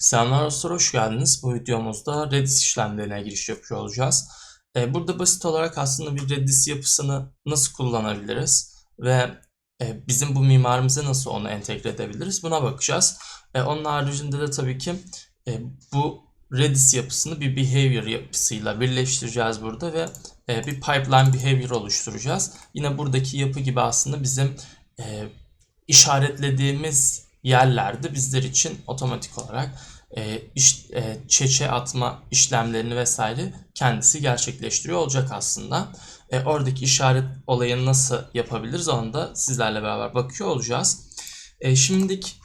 Selamlar dostlar, hoş geldiniz. Bu videomuzda Redis işlemlerine giriş yapıyor olacağız. Ee, Burada basit olarak aslında bir Redis yapısını nasıl kullanabiliriz ve e, bizim bu mimarimize nasıl onu entegre edebiliriz buna bakacağız. E, Onun haricinde de tabii ki e, bu Redis yapısını bir behavior yapısıyla birleştireceğiz burada ve e, bir pipeline behavior oluşturacağız. Yine buradaki yapı gibi aslında bizim e, işaretlediğimiz yerlerde bizler için otomatik olarak e, iş, e, çeçe atma işlemlerini vesaire kendisi gerçekleştiriyor olacak aslında. E, oradaki işaret olayını nasıl yapabiliriz onu da sizlerle beraber bakıyor olacağız. E, şimdilik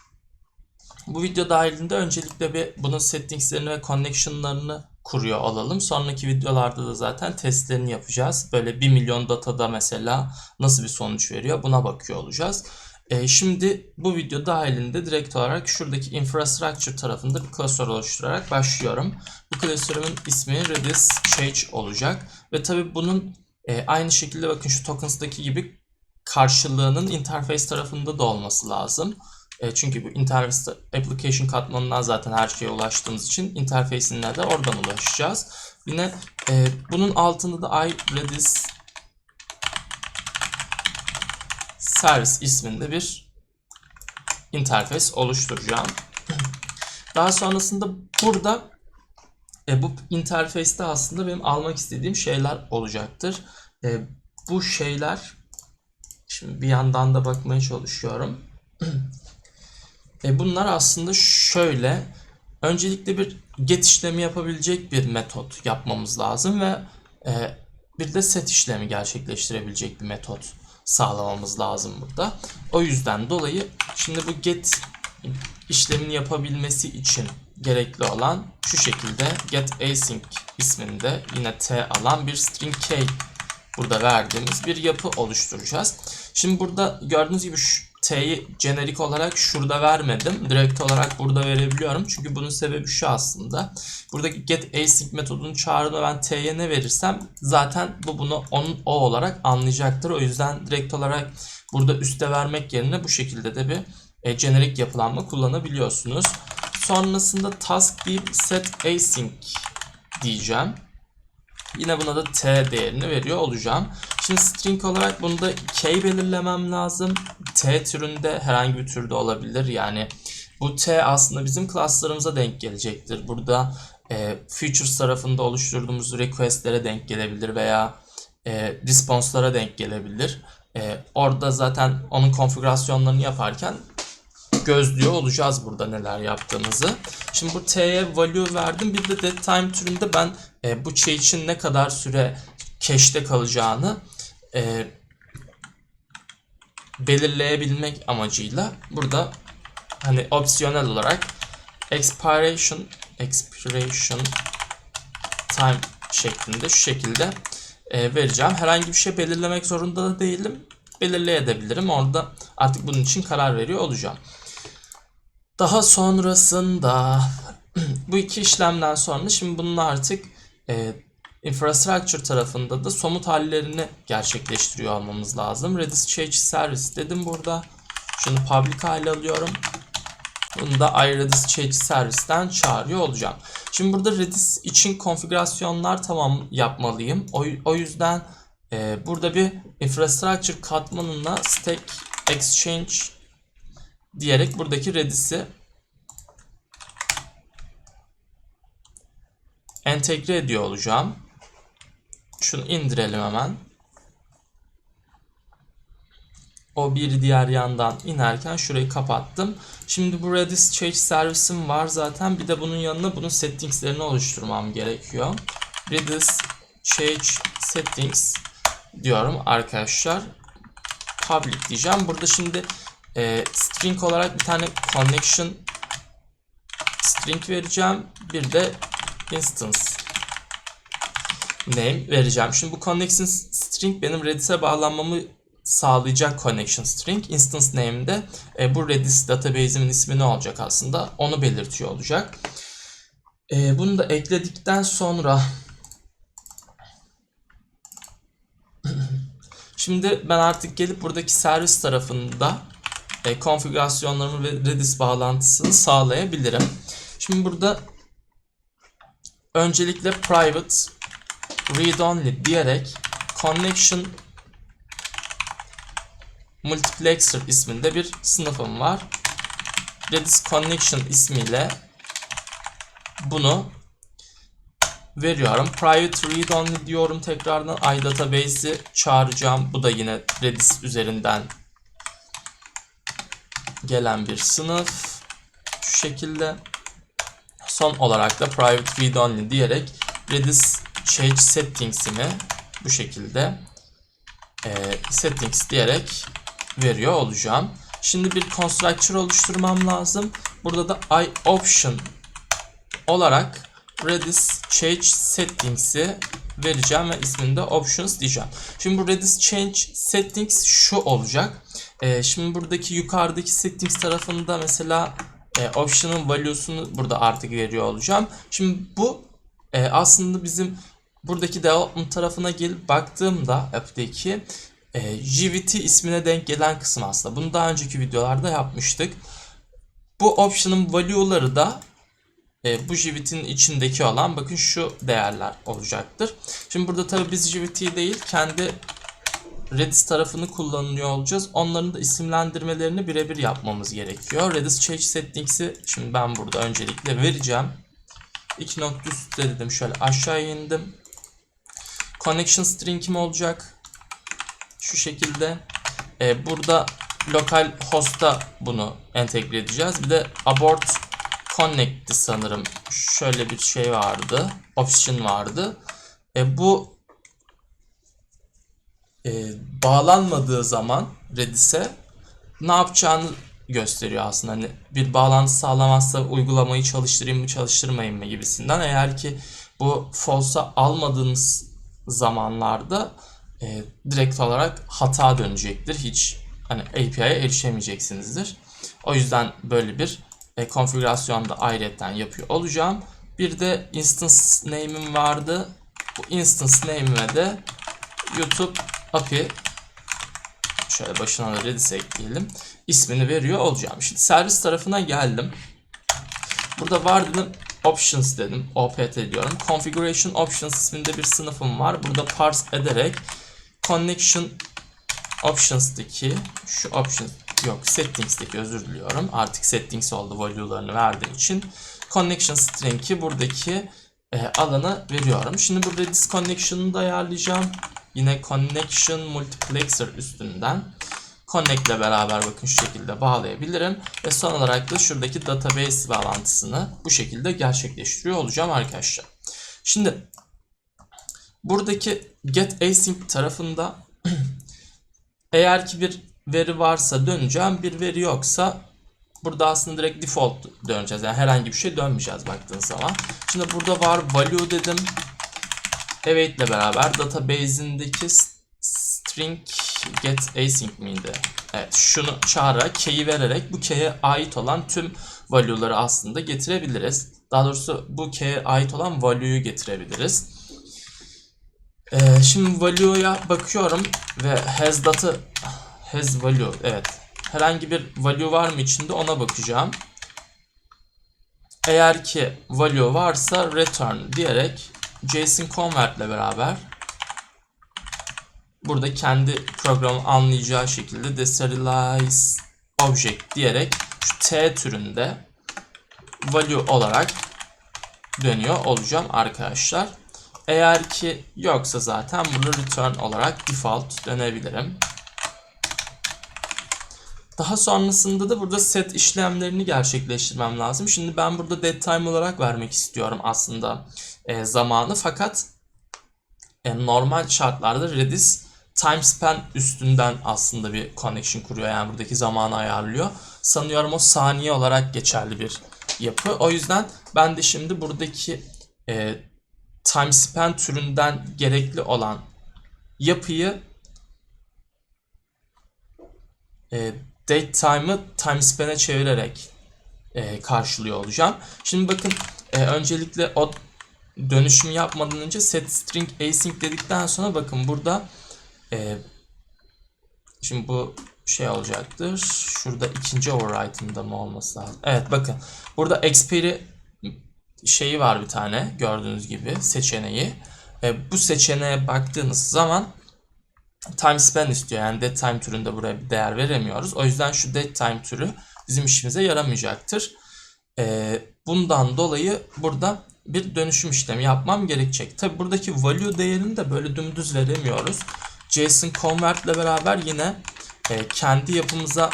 bu video dahilinde öncelikle bir bunun settingslerini ve connection'larını kuruyor olalım. Sonraki videolarda da zaten testlerini yapacağız. Böyle 1 milyon datada mesela nasıl bir sonuç veriyor buna bakıyor olacağız. E, şimdi bu video dahilinde direkt olarak şuradaki infrastructure tarafında bir klasör oluşturarak başlıyorum. Bu klasörümün ismi Redis Change olacak. Ve tabi bunun e, aynı şekilde bakın şu tokens'daki gibi karşılığının interface tarafında da olması lazım. E, çünkü bu interface application katmanından zaten her şeye ulaştığımız için interface'ine de oradan ulaşacağız. Yine e, bunun altında da iRedis service isminde bir interface oluşturacağım. Daha sonrasında burada e, bu interface'te aslında benim almak istediğim şeyler olacaktır. E, bu şeyler şimdi bir yandan da bakmaya çalışıyorum. e, bunlar aslında şöyle öncelikle bir get işlemi yapabilecek bir metot yapmamız lazım ve e, bir de set işlemi gerçekleştirebilecek bir metot sağlamamız lazım burada. O yüzden dolayı şimdi bu get işlemini yapabilmesi için gerekli olan şu şekilde get async isminde yine t alan bir string k burada verdiğimiz bir yapı oluşturacağız. Şimdi burada gördüğünüz gibi şu t'yi jenerik olarak şurada vermedim. Direkt olarak burada verebiliyorum. Çünkü bunun sebebi şu aslında. Buradaki get async metodunun çağrına ben t'ye ne verirsem zaten bu bunu onun o olarak anlayacaktır. O yüzden direkt olarak burada üste vermek yerine bu şekilde de bir e, jenerik yapılanma kullanabiliyorsunuz. Sonrasında task deyip set async diyeceğim. Yine buna da t değerini veriyor olacağım. Şimdi string olarak bunda k belirlemem lazım. T türünde herhangi bir türde olabilir. Yani bu t aslında bizim classlarımıza denk gelecektir. Burada e, features tarafında oluşturduğumuz requestlere denk gelebilir veya e, response'lara denk gelebilir. E, orada zaten onun konfigürasyonlarını yaparken gözlüyor olacağız burada neler yaptığımızı. Şimdi bu t'ye value verdim. Bir de dead time türünde ben e, bu için ne kadar süre cache'te kalacağını e, belirleyebilmek amacıyla burada hani opsiyonel olarak expiration expiration time şeklinde şu şekilde e, vereceğim. Herhangi bir şey belirlemek zorunda da değilim. Belirleyebilirim. Orada artık bunun için karar veriyor olacağım. Daha sonrasında bu iki işlemden sonra şimdi bunun artık e, infrastructure tarafında da somut hallerini gerçekleştiriyor olmamız lazım. Redis Change Service dedim burada. Şunu public hale alıyorum. Bunu da iRedis Change Service'ten çağırıyor olacağım. Şimdi burada Redis için konfigürasyonlar tamam yapmalıyım. O, o yüzden e, burada bir infrastructure katmanına stack exchange diyerek buradaki Redis'i entegre ediyor olacağım. Şunu indirelim hemen. O bir diğer yandan inerken şurayı kapattım. Şimdi bu Redis Change servisim var zaten. Bir de bunun yanına bunun settingslerini oluşturmam gerekiyor. Redis Change Settings diyorum arkadaşlar. Public diyeceğim. Burada şimdi e, string olarak bir tane connection string vereceğim. Bir de instance name vereceğim. Şimdi bu connection string benim Redis'e bağlanmamı sağlayacak connection string. Instance name'de e, bu Redis database'imin ismi ne olacak aslında onu belirtiyor olacak. E, bunu da ekledikten sonra Şimdi ben artık gelip buradaki servis tarafında e, konfigürasyonlarımı ve Redis bağlantısını sağlayabilirim. Şimdi burada öncelikle private read only diyerek connection multiplexer isminde bir sınıfım var. Redis connection ismiyle bunu veriyorum. Private read only diyorum tekrardan iDatabase'i çağıracağım. Bu da yine Redis üzerinden gelen bir sınıf. Şu şekilde. Son olarak da private read only diyerek Redis change settings'imi bu şekilde e, settings diyerek veriyor olacağım. Şimdi bir constructor oluşturmam lazım. Burada da i option olarak Redis change settings'i vereceğim ve ismini de options diyeceğim. Şimdi bu Redis change settings şu olacak. Ee, şimdi buradaki yukarıdaki settings tarafında mesela e, option'ın value'sunu burada artık veriyor olacağım. Şimdi bu e, aslında bizim buradaki development tarafına gelip baktığımda app'teki e, JVT ismine denk gelen kısım aslında. Bunu daha önceki videolarda yapmıştık. Bu option'ın value'ları da e, bu JVT'nin içindeki olan bakın şu değerler olacaktır. Şimdi burada tabii biz JVT değil kendi Redis tarafını kullanıyor olacağız. Onların da isimlendirmelerini birebir yapmamız gerekiyor. Redis Change Settings'i şimdi ben burada öncelikle vereceğim. İki nokta üstte dedim. Şöyle aşağıya indim. Connection string'im olacak. Şu şekilde. Ee, burada lokal host'a bunu entegre edeceğiz. Bir de abort connect'ti sanırım. Şöyle bir şey vardı. Option vardı. E, bu e, bağlanmadığı zaman Redis'e ne yapacağını gösteriyor aslında. Hani bir bağlantı sağlamazsa uygulamayı çalıştırayım mı çalıştırmayayım mı gibisinden. Eğer ki bu false'a almadığınız zamanlarda e, direkt olarak hata dönecektir. Hiç hani API'ye erişemeyeceksinizdir. O yüzden böyle bir e, konfigürasyonda ayrıyetten yapıyor olacağım. Bir de instance name'im vardı. Bu instance name'ime de YouTube API şöyle başına da Redis ekleyelim. ismini veriyor olacağım. Şimdi servis tarafına geldim. Burada var dedim options dedim. OPT diyorum. Configuration options isminde bir sınıfım var. Burada parse ederek connection options'taki şu options yok settings'teki özür diliyorum. Artık settings oldu value'larını verdiğim için. Connection string'i buradaki e, alanı veriyorum. Şimdi bu Redis connection'ı da ayarlayacağım. Yine connection multiplexer üstünden connect ile beraber bakın şu şekilde bağlayabilirim. Ve son olarak da şuradaki database bağlantısını bu şekilde gerçekleştiriyor olacağım arkadaşlar. Şimdi buradaki get async tarafında eğer ki bir veri varsa döneceğim. Bir veri yoksa burada aslında direkt default döneceğiz. Yani herhangi bir şey dönmeyeceğiz baktığın zaman. Şimdi burada var value dedim. Evet ile beraber database'indeki string get async miydi? Evet şunu çağırarak key'i vererek bu key'e ait olan tüm value'ları aslında getirebiliriz. Daha doğrusu bu key'e ait olan value'yu getirebiliriz. Ee, şimdi value'ya bakıyorum ve has data has value evet herhangi bir value var mı içinde ona bakacağım. Eğer ki value varsa return diyerek JSON convert ile beraber burada kendi programı anlayacağı şekilde deserialize object diyerek şu t türünde value olarak dönüyor olacağım arkadaşlar. Eğer ki yoksa zaten bunu return olarak default dönebilirim. Daha sonrasında da burada set işlemlerini gerçekleştirmem lazım. Şimdi ben burada dead time olarak vermek istiyorum aslında e, zamanı. Fakat e, normal şartlarda Redis time span üstünden aslında bir connection kuruyor. Yani buradaki zamanı ayarlıyor. Sanıyorum o saniye olarak geçerli bir yapı. O yüzden ben de şimdi buradaki e, time span türünden gerekli olan yapıyı e, date time'ı time span'e çevirerek e, karşılıyor olacağım. Şimdi bakın e, öncelikle o dönüşümü yapmadan önce set string async dedikten sonra bakın burada e, şimdi bu şey olacaktır. Şurada ikinci override'ında mı olması lazım? Evet bakın burada expiry şeyi var bir tane gördüğünüz gibi seçeneği. E, bu seçeneğe baktığınız zaman time span istiyor. Yani dead time türünde buraya bir değer veremiyoruz. O yüzden şu dead time türü bizim işimize yaramayacaktır. E, bundan dolayı burada bir dönüşüm işlemi yapmam gerekecek. Tabi buradaki value değerini de böyle dümdüz veremiyoruz. JSON convert ile beraber yine e, kendi yapımıza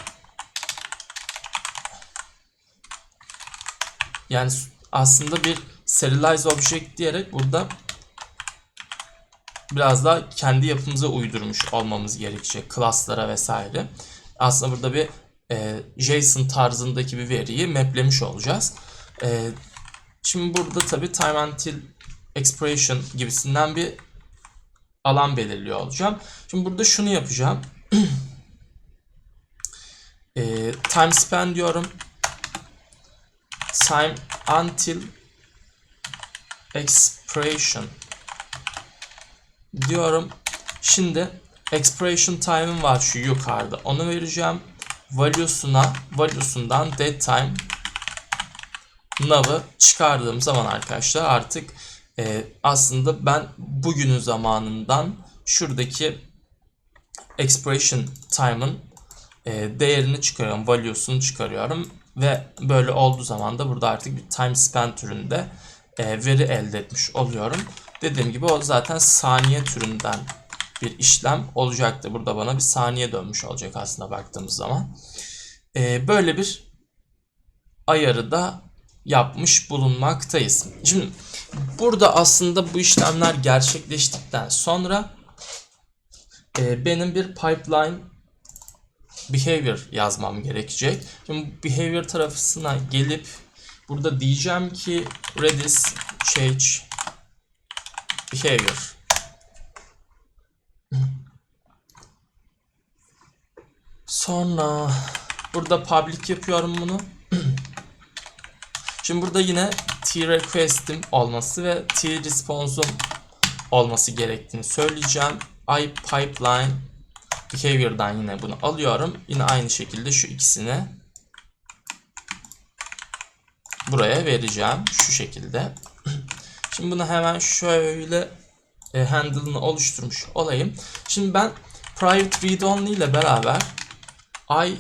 yani aslında bir serialize object diyerek burada biraz daha kendi yapımıza uydurmuş olmamız gerekecek class'lara vesaire. Aslında burada bir e, JSON tarzındaki bir veriyi maplemiş olacağız. E, şimdi burada tabi time until expiration gibisinden bir alan belirliyor olacağım. Şimdi burada şunu yapacağım. e, time span diyorum. Time until expiration diyorum. Şimdi expiration time'ım var şu yukarıda. Onu vereceğim. Value'suna, value'sundan dead time nav'ı çıkardığım zaman arkadaşlar artık e, aslında ben bugünün zamanından şuradaki expiration time'ın e, değerini çıkarıyorum, value'sunu çıkarıyorum ve böyle olduğu zaman da burada artık bir time span türünde e, veri elde etmiş oluyorum. Dediğim gibi o zaten saniye türünden bir işlem olacaktı. Burada bana bir saniye dönmüş olacak aslında baktığımız zaman. E, böyle bir ayarı da yapmış bulunmaktayız. Şimdi burada aslında bu işlemler gerçekleştikten sonra e, benim bir pipeline behavior yazmam gerekecek. Şimdi behavior tarafına gelip burada diyeceğim ki redis change behavior sonra burada public yapıyorum bunu. Şimdi burada yine t request'im olması ve t response'um olması gerektiğini söyleyeceğim. I pipeline behavior'dan yine bunu alıyorum. Yine aynı şekilde şu ikisini buraya vereceğim. Şu şekilde. Şimdi bunu hemen şöyle e, handle'ını oluşturmuş olayım. Şimdi ben private read only ile beraber I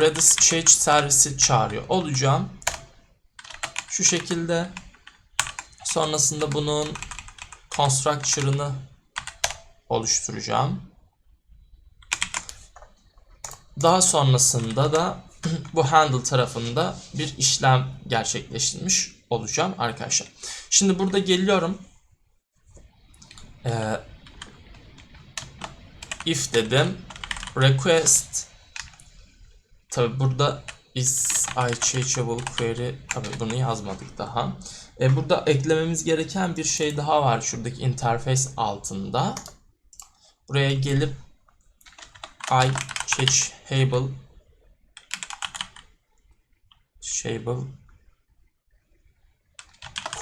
redis change servisi çağırıyor olacağım. Şu şekilde sonrasında bunun constructor'ını oluşturacağım. Daha sonrasında da bu handle tarafında bir işlem gerçekleştirmiş olacağım arkadaşlar. Şimdi burada geliyorum. Ee, if dedim. Request tabi burada is iChangeable query tabi bunu yazmadık daha. E, burada eklememiz gereken bir şey daha var şuradaki interface altında. Buraya gelip iChangeable Shapeable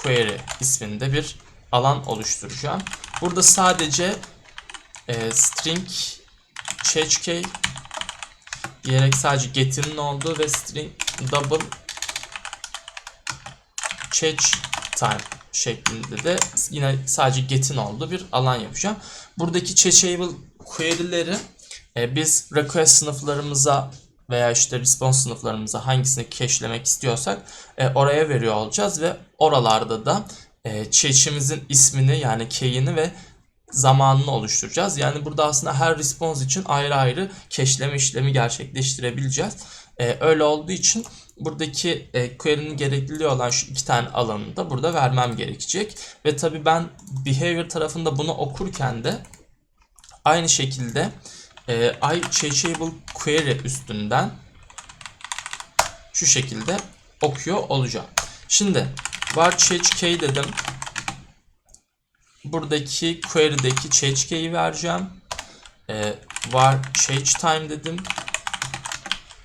Query isminde bir alan oluşturacağım. Burada sadece e, string change diyerek sadece get'inin olduğu ve string double change time şeklinde de yine sadece get'in olduğu bir alan yapacağım. Buradaki changeable query'leri e, biz request sınıflarımıza veya işte response sınıflarımıza hangisini cache'lemek istiyorsak e, oraya veriyor olacağız ve oralarda da e, cache'imizin ismini yani key'ini ve zamanını oluşturacağız. Yani burada aslında her response için ayrı ayrı cache'leme işlemi gerçekleştirebileceğiz. E, öyle olduğu için buradaki e, query'nin gerekliliği olan şu iki tane alanı da burada vermem gerekecek. Ve tabi ben behavior tarafında bunu okurken de aynı şekilde e, I query üstünden şu şekilde okuyor olacağım. Şimdi var change key dedim. Buradaki query'deki change key'i vereceğim. E, var change time dedim.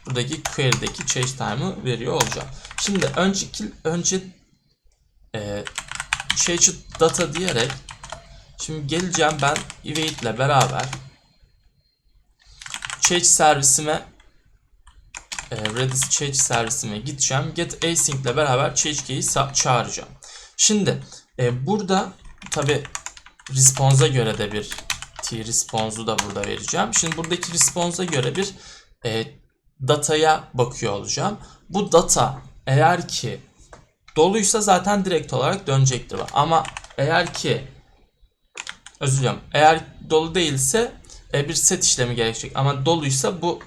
Buradaki query'deki change time'ı veriyor olacağım. Şimdi önceki önce e, change data diyerek şimdi geleceğim ben ile beraber change servisime e, Redis change servisime gideceğim. Get async ile beraber change key'i çağıracağım. Şimdi e, burada tabi response'a göre de bir t response'u da burada vereceğim. Şimdi buradaki response'a göre bir e, dataya bakıyor olacağım. Bu data eğer ki doluysa zaten direkt olarak dönecektir. Ama eğer ki özür diliyorum. Eğer dolu değilse e, bir set işlemi gerekecek. Ama doluysa bu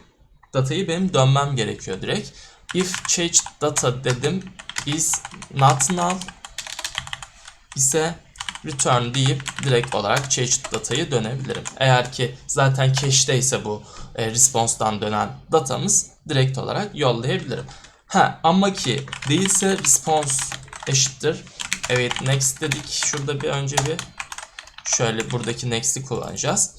datayı benim dönmem gerekiyor direkt. If change data dedim is not null ise return deyip direkt olarak change datayı dönebilirim. Eğer ki zaten cache'de ise bu e, response'dan dönen datamız direkt olarak yollayabilirim. Ha ama ki değilse response eşittir. Evet next dedik. Şurada bir önce bir şöyle buradaki next'i kullanacağız.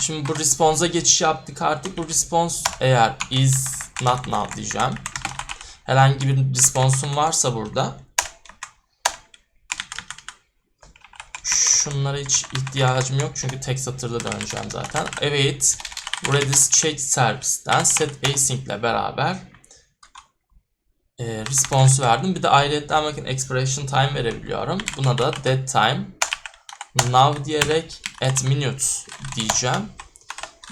Şimdi bu response'a geçiş yaptık artık. Bu response eğer is not null diyeceğim. Herhangi bir response'um varsa burada şunlara hiç ihtiyacım yok çünkü tek satırda döneceğim zaten. Evet, Redis Change Service'den set async ile beraber e, response verdim. Bir de ayrıyetten bakın expiration time verebiliyorum. Buna da dead time now diyerek at minute diyeceğim.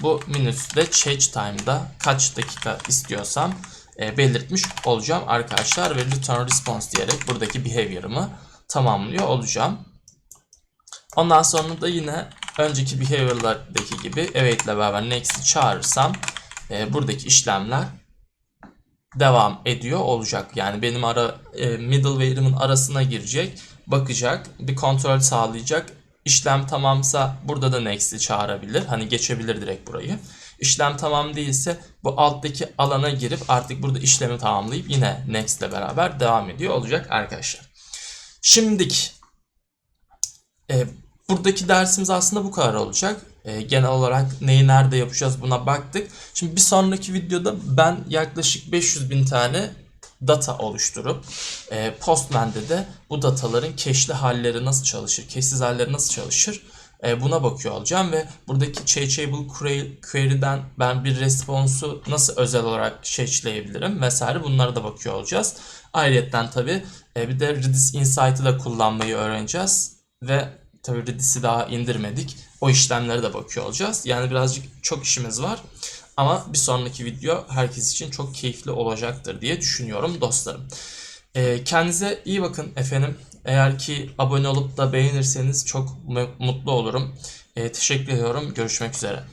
Bu minute de change time'da kaç dakika istiyorsam e, belirtmiş olacağım arkadaşlar ve return response diyerek buradaki behavior'ımı tamamlıyor olacağım. Ondan sonra da yine önceki behavior'lardaki gibi evet ile beraber next'i çağırırsam e, buradaki işlemler devam ediyor olacak. Yani benim ara e, middleware'imin arasına girecek, bakacak, bir kontrol sağlayacak. İşlem tamamsa burada da next'i çağırabilir. Hani geçebilir direkt burayı. İşlem tamam değilse bu alttaki alana girip artık burada işlemi tamamlayıp yine next ile beraber devam ediyor olacak arkadaşlar. Şimdiki e, buradaki dersimiz aslında bu kadar olacak. E, genel olarak neyi nerede yapacağız buna baktık. Şimdi bir sonraki videoda ben yaklaşık 500 bin tane data oluşturup e, Postman'de de bu dataların cache'li halleri nasıl çalışır, cache'siz halleri nasıl çalışır e, buna bakıyor olacağım ve buradaki Changeable Query'den ben bir response'u nasıl özel olarak cache'leyebilirim vesaire bunlara da bakıyor olacağız. Ayrıca tabi e, bir de Redis Insight'ı da kullanmayı öğreneceğiz ve tabi Redis'i daha indirmedik. O işlemlere de bakıyor olacağız. Yani birazcık çok işimiz var. Ama bir sonraki video herkes için çok keyifli olacaktır diye düşünüyorum dostlarım. E, kendinize iyi bakın efendim. Eğer ki abone olup da beğenirseniz çok mutlu olurum. E, teşekkür ediyorum. Görüşmek üzere.